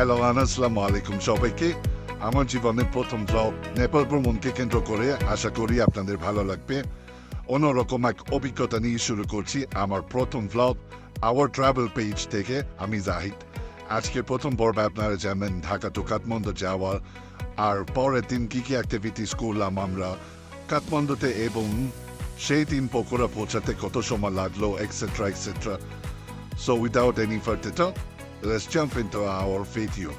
Hello আসসালামু আলাইকুম সবাইকে আমার জীবনের প্রথম ব্লগ নেপাল ভ্রমণকে কেন্দ্র করে আশা করি আপনাদের ভালো লাগবে। অন্যরকম এক অভিজ্ঞতা নিয়ে শুরু করছি আমার প্রথম ব্লগ আওয়ার ট্রাভেল পেজ থেকে। আমি জাহিদ। আজকের প্রথম পর্বে আপনারা জানেন ঢাকা টু কাঠমান্ডু যাওয়ার। আর পরের দিন কি কি অ্যাক্টিভিটিস করলাম আমরা কাঠমান্ডুতে এবং সেই দিন পকোড়া পৌঁছাতে কত সময় লাগল etcetera etcetera without any further talk, let's jump into our video.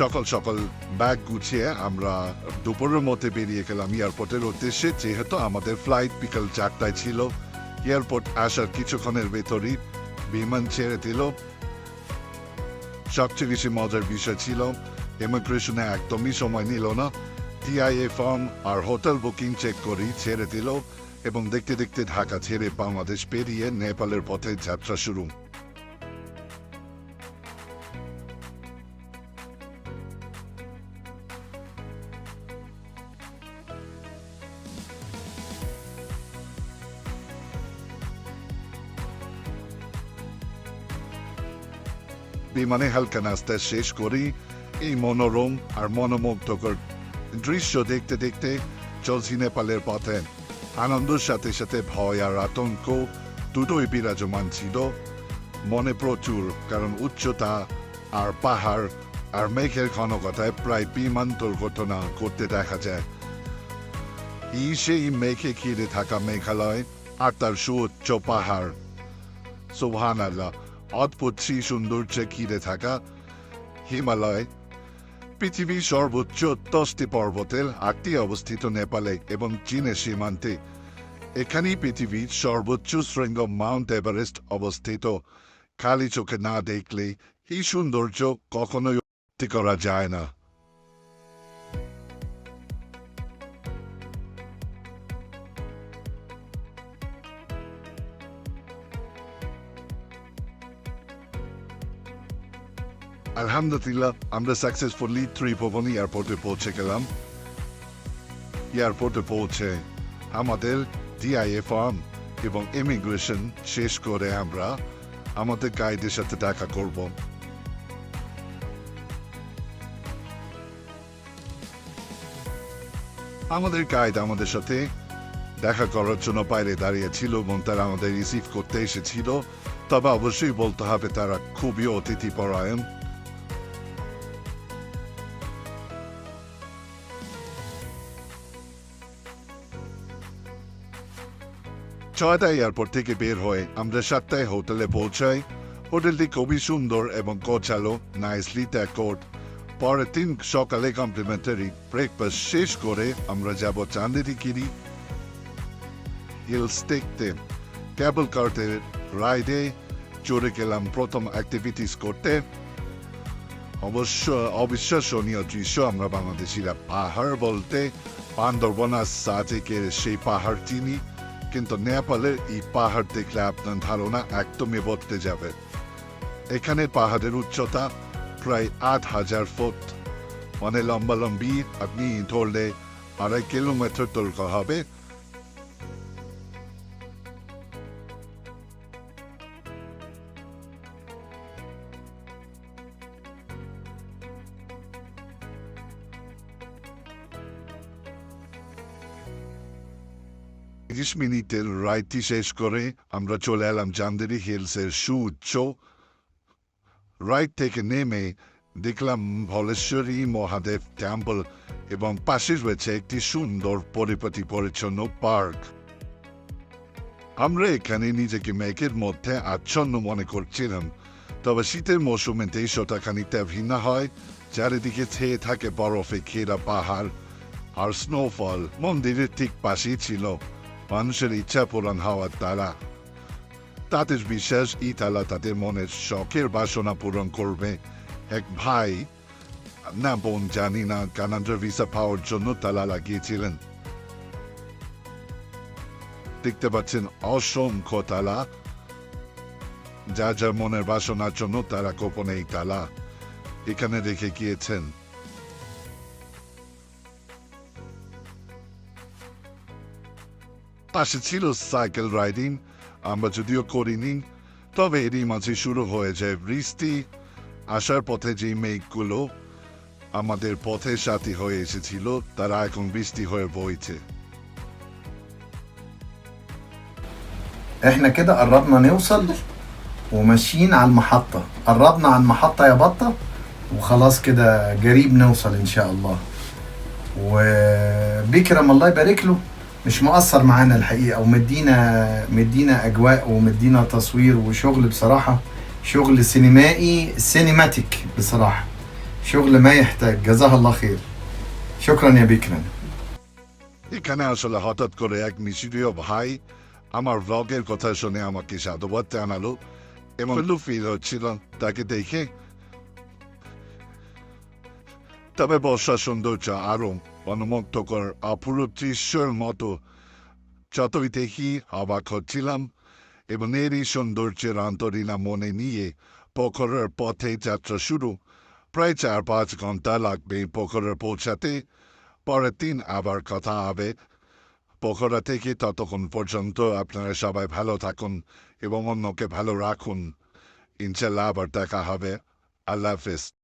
সকাল সকাল ব্যাগ গুছিয়ে আমরা দুপুরের মধ্যে বেরিয়ে গেলাম এয়ারপোর্টের উদ্দেশ্যে, যেহেতু আমাদের ফ্লাইট বিকাল চারটায় ছিল। এয়ারপোর্ট আসার কিছুক্ষণের ভেতরই বিমান ছেড়ে দিল। সবচেয়ে বেশি মজার বিষয় ছিল ইমিগ্রেশনে একদমই সময় নিল না। টিআইএ ফর্ম আর হোটেল বুকিং চেক করি ছেড়ে দিল এবং দেখতে দেখতে ঢাকা ছেড়ে বাংলাদেশ পেরিয়ে নেপালের পথে যাত্রা শুরু। বিমানে হালকা নাস্তা শেষ করি। এই মনোরম আর মনোমুগ্ধকর দৃশ্য দেখতে দেখতে চলছি নেপালের পথে। আনন্দের সাথে সাথে ভয় আর আতঙ্ক দুটোই বিরাজমান ছিল। মনে প্রচুর, কারণ উচ্চতা আর পাহাড় আর মেঘের ঘনকতায় প্রায় বিমান দুর্ঘটনা করতে দেখা যায়। এই সেই মেঘে ঘিরে থাকা মেঘালয় আর তার সুউচ্চ পাহাড়। সোহান আল্লাহ শ্রী সৌন্দর্যে ঘিরে থাকা হিমালয়, পৃথিবীর সর্বোচ্চ দশটি পর্বতের আটটি অবস্থিত নেপালে এবং চীনের সীমান্তে। এখানেই পৃথিবীর সর্বোচ্চ শৃঙ্গ মাউন্ট এভারেস্ট অবস্থিত। খালি চোখে না দেখলে এই সৌন্দর্য কখনোই করা যায় না। আলহামদুলিল্লাহ, আমরা সাকসেসফুলি ত্রিভুবন এয়ারপোর্টে পৌঁছে গেলাম। এয়ারপোর্টে পৌঁছে আমাদের ডিআইএ ফর্ম এবং ইমিগ্রেশন শেষ করে আমরা আমাদের গাইডের সাথে দেখা করব। আমাদের গাইড আমাদের সাথে দেখা করার জন্য বাইরে দাঁড়িয়েছিল এবং তারা আমাদের রিসিভ করতে এসেছিল। তবে অবশ্যই বলতে হবে তারা খুবই অতিথি ছয়টায় এয়ারপোর্ট থেকে বের হয়ে আমরা সাতটায় হোটেলে পৌঁছাই। হোটেলটি খুবই সুন্দর এবং গোছালো নাইসলি ডেকোর্ড পরের দিন সকালে কমপ্লিমেন্টারি ব্রেকফাস্ট শেষ করে আমরা যাব চান্দেরিগিরি হিলস দেখতে। ক্যাবল কার্টের রাইডে চড়ে গেলাম প্রথম অ্যাক্টিভিটিস করতে। অবশ্য অবিশ্বাসনীয় দৃশ্য আমরা বাংলাদেশিরা পাহাড় বলতে বান্দরবনার সাজেকে সেই পাহাড় চিনি। কিন্তু নেপালের এই পাহাড় দেখলে আপনার ধারণা একদমই বদলে যাবে। এখানে পাহাড়ের উচ্চতা প্রায় আট হাজার ফুট। মানে লম্বা লম্বি, আপনি ধরলে আড়াই কিলোমিটার দৈর্ঘ্য হবে। তিরিশ মিনিটের রাইডটি শেষ করে আমরা চলে এলাম চান্দেরি হিলসের সুউচ্চ। রাইড থেকে নেমে দেখলাম ভলেশ্বরী মহাদেব টেম্পল এবং পাশে রয়েছে একটি সুন্দর পরিপাটি পরিচ্ছন্ন পার্ক আমরা এখানে নিজেকে মেঘের মধ্যে আচ্ছন্ন মনে করছিলাম, তবে শীতের মৌসুমে দৃশ্যটা খানিকটা ভিন্ন হয়, চারিদিকে ছেয়ে থাকে বরফে ঘেরা পাহাড় আর স্নোফল মন্দিরের ঠিক পাশেই ছিল। মানুষের ইচ্ছা পূরণ হওয়ার তারা তাদের বিশ্বাস ই তালা তাদের মনের শখের বাসনা পূরণ করবে এক ভাই না বোন জানি না কানাডার ভিসা পাওয়ার জন্য তালা লাগিয়েছিলেন দেখতে পাচ্ছেন অসংখ্য তালা যা যা মনের বাসনার জন্য তারা গোপনে এই তালা এখানে রেখে গিয়েছেন পাশে ছিল সাইকেল রাইডিং আমরা যদিও করিনি তবে এরই মাঝে শুরু হয়ে যায় বৃষ্টি আসার পথে যে মেঘগুলো আমাদের পথের সাথী হয়ে এসেছিল তারা এখন বৃষ্টি হয়ে বইছে احنا كده قربنا نوصل وماشيين على المحطة قربنا على المحطة يا بطة وخلاص كده قريب نوصل ان شاء الله وبكرم الله يبارك له مش مقصر معانا الحقيقة ومدينا مدينا اجواء ومدينا تصوير وشغل بصراحة شغل سينمائي سينماتيك بصراحة شغل ما يحتاج جزاه الله خير شكرا يا بكرم এখানে আসলে হঠাৎ করে এক মিশরীয় ভাই আমার ব্লগের কথা শুনে আমাকে সাধুবাদ জানালো এবং ফিল হচ্ছিল তাকে দেখে তবে বর্ষা সৌন্দর্য আরও মনোমুগ্ধকর অপরূপ দৃশ্যের মতো। যতই দেখি অবাক হচ্ছিলাম, এবং এরই সৌন্দর্যের আন্তরিনা মনে নিয়ে পোখরের পথে যাত্রা শুরু। প্রায় চার পাঁচ ঘণ্টা লাগবে পোখরে পৌঁছাতে। পরের দিন আবার কথা হবে। পোখরা থেকে ততক্ষণ পর্যন্ত আপনারা সবাই ভালো থাকুন এবং অন্যকে ভালো রাখুন। ইনশাল্লাহ আবার দেখা হবে। আল্লাহ হাফিজ।